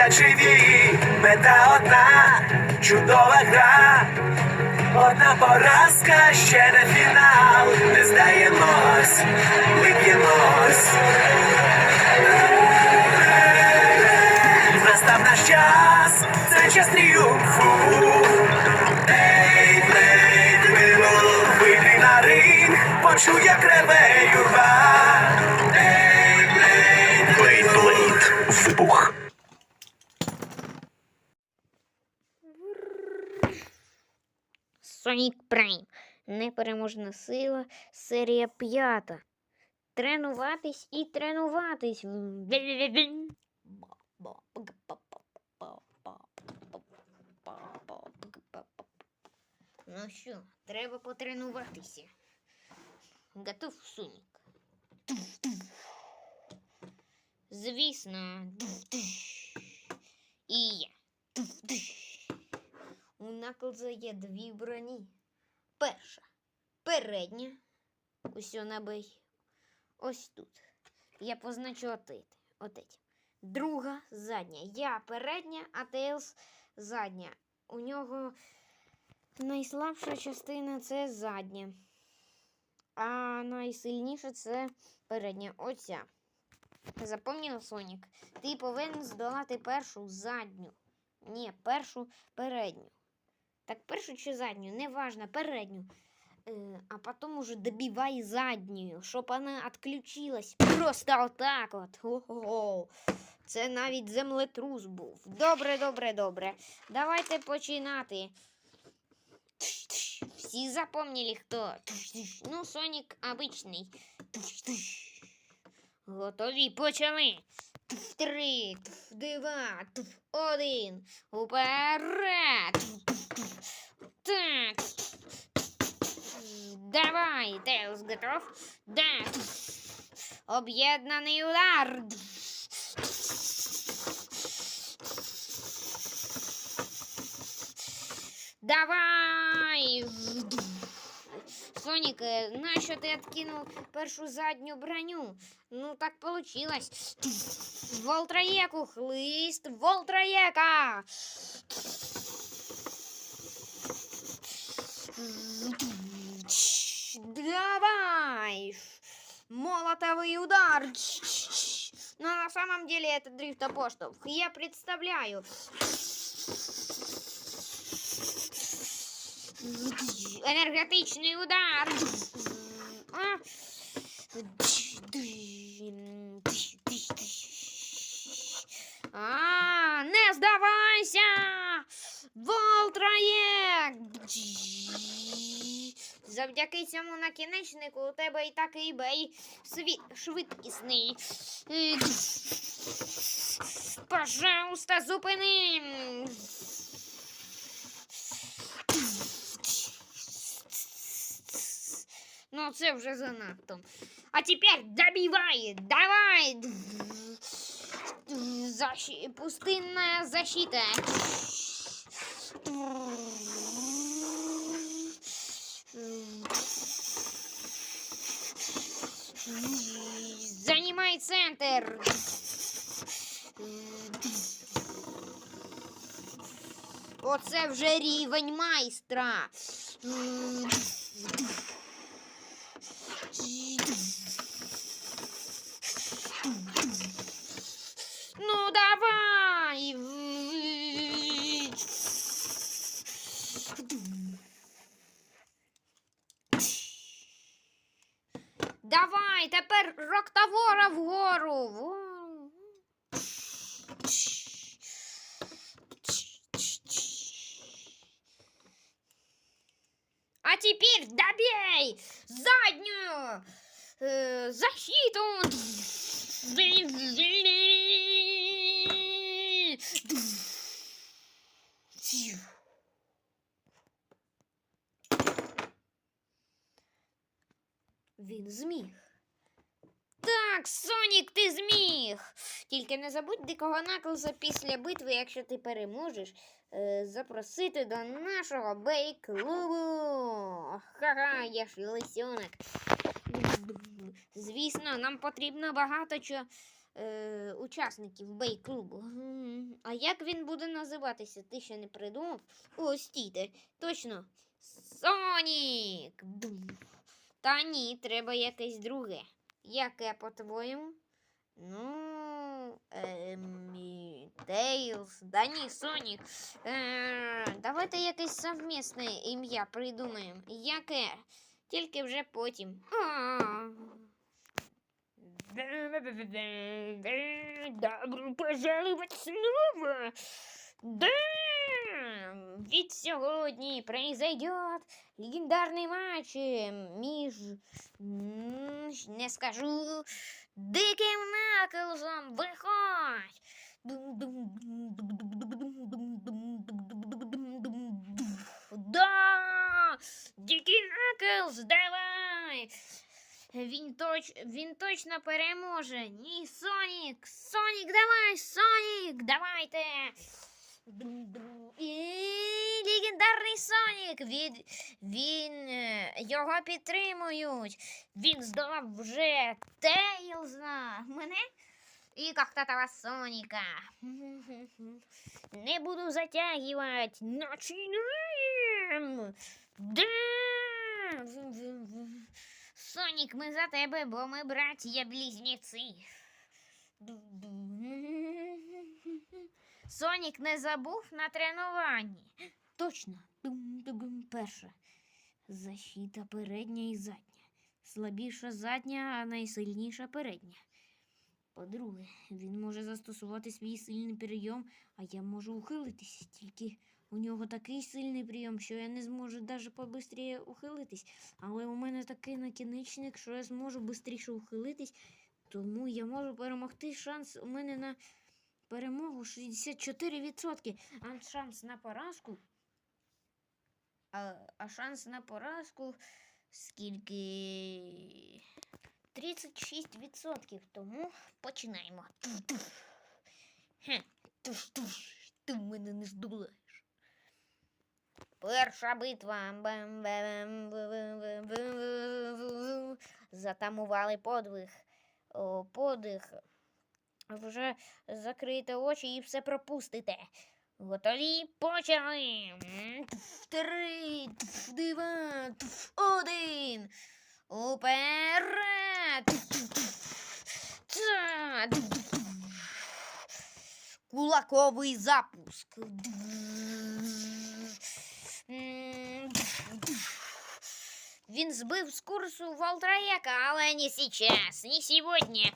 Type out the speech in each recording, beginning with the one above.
стоять живі, мета одна, чудова гра. Одна поразка, ще не фінал. Не здаємось, ми б'ємось. Настав наш час, це час тріумфу. Ей, Блейд, Вилов, вийди на ринг, почуй, як реве юрба. Sonic Prime. Непереможна сила, серія п'ята. Тренуватись і тренуватись. Ну що, треба потренуватися. Готов, Сонік? Звісно. І я. У Наклза є дві броні. Перша передня. Усьо набий. Ось тут. Я позначу отит. Отець. Друга задня. Я передня, а Тейлз задня. У нього найслабша частина це задня. А найсильніша це передня. Оця. Запомнив, Сонік? Ти повинен здолати першу задню. Ні, першу передню. Так першу чи задню, неважно, передню. Э, а потом уже добивай заднюю, щоб вона відключилась. Просто отак от. Ого. Це навіть землетрус був. Добре, добре, добре. Давайте починати. Всі запомнили, хто. Ну, Сонік обичний. Готові, почали. Три, два, один. Уперед. Тейлз готов? Да. Об'єднаний удар. Давай. Сонік, е, нащо ти откинув першу задню броню? Ну так получилось. Волтраєку, хлист, Волтраєка. Давай! Молотовый удар! Но на самом деле это дрифтопоштовх. Я представляю. Энергетичный удар! А? Не здавайся! Волтраєк! Завдяки цьому накінечнику у тебе і такий бей сві... швидкісний. Е, Пожалуйста, зупини. Ну, це вже занадто. А тепер добивай, давай. Защи... Пустынная защита. Занимай центр. Оце вже рівень майстра. Тепер роктавора вгору. А теперь добей заднюю э, защиту. Він зміг. Так, Сонік, ти зміг. Тільки не забудь дикого наклза після битви, якщо ти переможеш, е, запросити до нашого бей-клубу. Ха-ха, я ж лисенок. Звісно, нам потрібно багато чого е, учасників бей-клубу. А як він буде називатися? Ти ще не придумав? О, стійте, точно. Сонік! Та ні, треба якесь друге. Яке, по-твоєму? Ну, ем, і Тейлз, да ні, Сонік. Е, давайте якесь совмісне ім'я придумаємо. Яке? Тільки вже потім. Добро пожаловать снова. Да, ведь сьогодні произойдет легендарний матч е, між, не скажу, Диким Наклзом. Виходь. Да! Дикий Наклз, давай! Він, точ, він точно переможе. Ні, Сонік! Сонік, давай! Сонік! Давайте! Легендарний Сонік! Він, він е, його підтримують. Він здолав вже Тейлза. Мене і Кахтатова Соніка. Не буду затягувати. Начинаємо! Да! Сонік, ми за тебе, бо ми браття близнеці. Сонік не забув на тренуванні. Точно. Защита передня і задня. Слабіша задня, а найсильніша передня. По-друге, він може застосувати свій сильний прийом, а я можу ухилитись. Тільки у нього такий сильний прийом, що я не зможу навіть побистріше ухилитись. Але у мене такий накінечник, що я зможу швидше ухилитись, тому я можу перемогти. Шанс у мене на перемогу 64%, а шанс на поразку. А, а шанс на поразку скільки? 36%. Тому починаємо. Хе. Ти мене не здолаєш. Перша битва. Затамували подвиг. Подих. Вже закрийте очі і все пропустите. Готові? Почали. Три, два, один. Уперед. Кулаковий запуск. Він збив з курсу Волтраека, але не сейчас, не сегодня.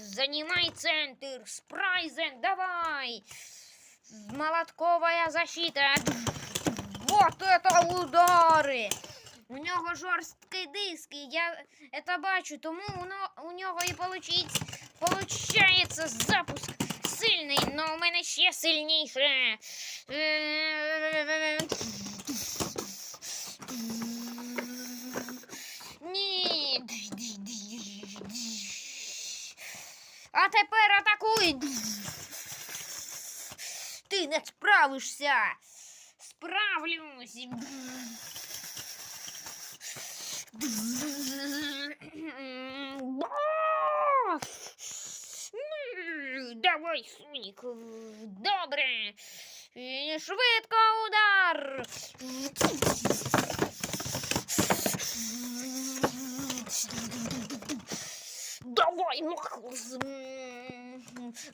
Занимай центр, Спрайзен, давай! Молотковая защита. Вот это удары! У нього жорсткий диск, і я це бачу, тому у, нього і получить, получається запуск сильний, але у мене ще сильніше. Атакуй. Ти не справишся. Справлюсь. Давай, Сонік. Добре. Швидко удар.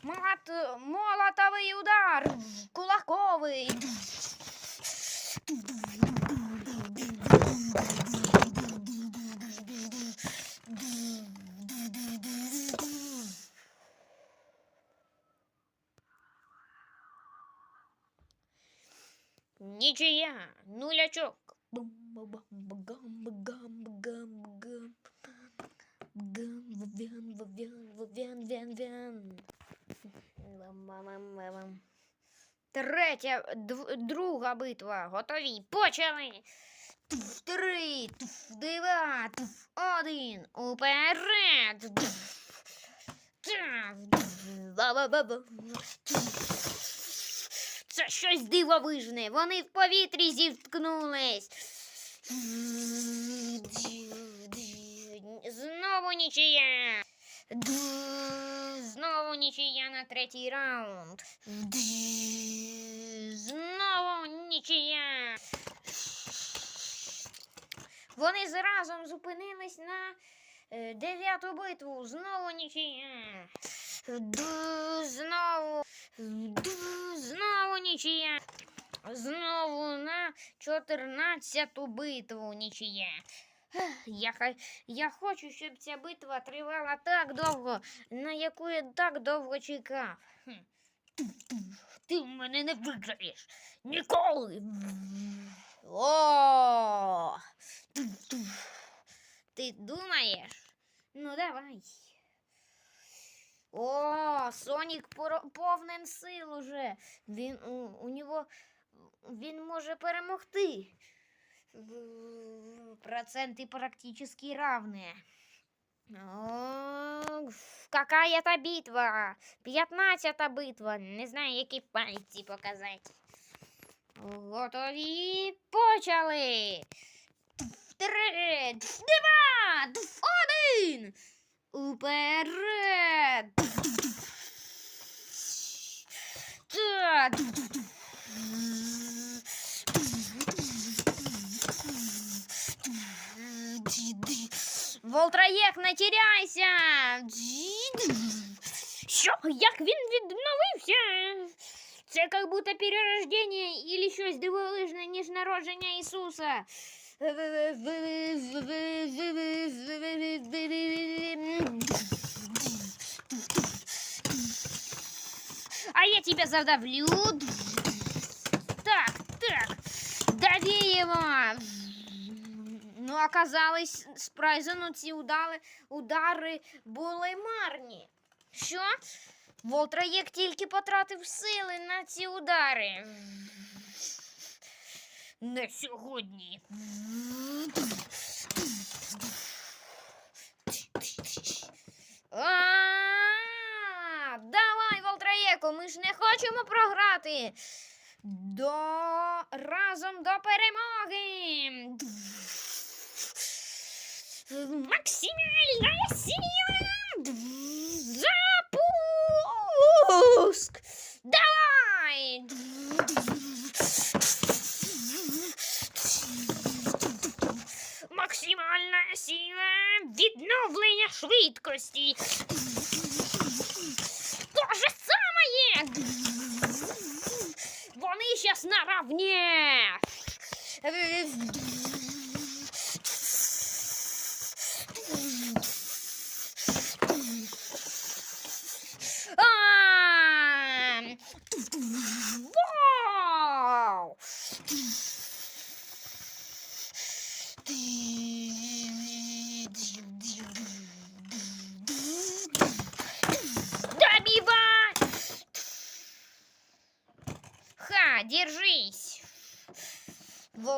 Мат... молотовый удар. кулаковый. Ничья, нулячок. Вен, вен, вен, вен, вен, вен. Третя, друга битва. Готові. Почали. Туф, три, туф, два, туф, один. Уперед. Це щось дивовижне. Вони в повітрі зіткнулись. Знову нічия. Знову нічия на третій раунд. Знову нічия. Вони зразом зупинились на е, дев'яту битву. Знову нічия. Знову. Знову нічия. Знову на чотирнадцяту битву нічия. Я, я хочу, щоб ця битва тривала так довго, на яку я так довго чекав. Ти в мене не виграєш. Ніколи. О! Ти думаєш? Ну давай. О, Сонік повнен сил уже. Він у, у нього він може перемогти В- Проценты практически равные. О, Какая это битва? 15 битва. Не знаю, які пальці показати. Готові. Почали. Три, два, один. Уперед. Так. Волтраєк, не тіряйся! Що? Як він відновився? Це як будто перерождення і щось дивовижне, ніж народження Ісуса. А я тебя задавлю. Так, так. Дави его. Ну, оказалось, Спрайзену ці удари, удари були марні. Що? Волтраєк тільки потратив сили на ці удари. Не сьогодні. Давай, Волтраєку, ми ж не хочемо програти. До разом до перемоги. Максимальна сила. Запуск. Давай. Максимальна сила відновлення швидкості.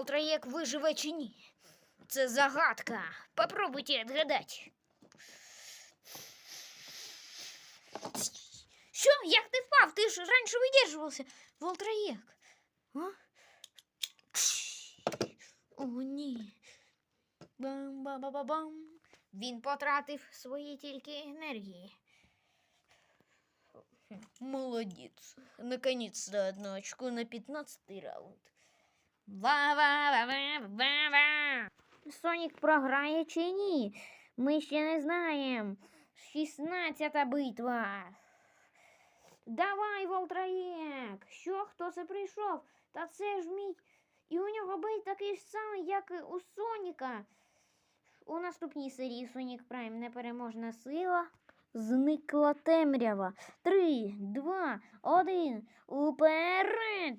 Волтраєк виживе чи ні? Це загадка. Попробуйте відгадати. Що? Як ти впав? Ти ж раніше видержувався. Волтраєк. О, ні. Бам-ба-ба-ба-бам. Він потратив свої тільки енергії. Молодець. Наконец-то одно очко на 15 раунд. Ва-ва-ва-ва-ва-ва. Сонік програє чи ні? Ми ще не знаємо. 16 битва. Давай, Волтраєк! Що, хто це прийшов? Та це ж мій. І у нього бит такий ж самий, як і у Соніка. У наступній серії Сонік Прайм непереможна сила. Зникла темрява. Три, два, один. Уперед!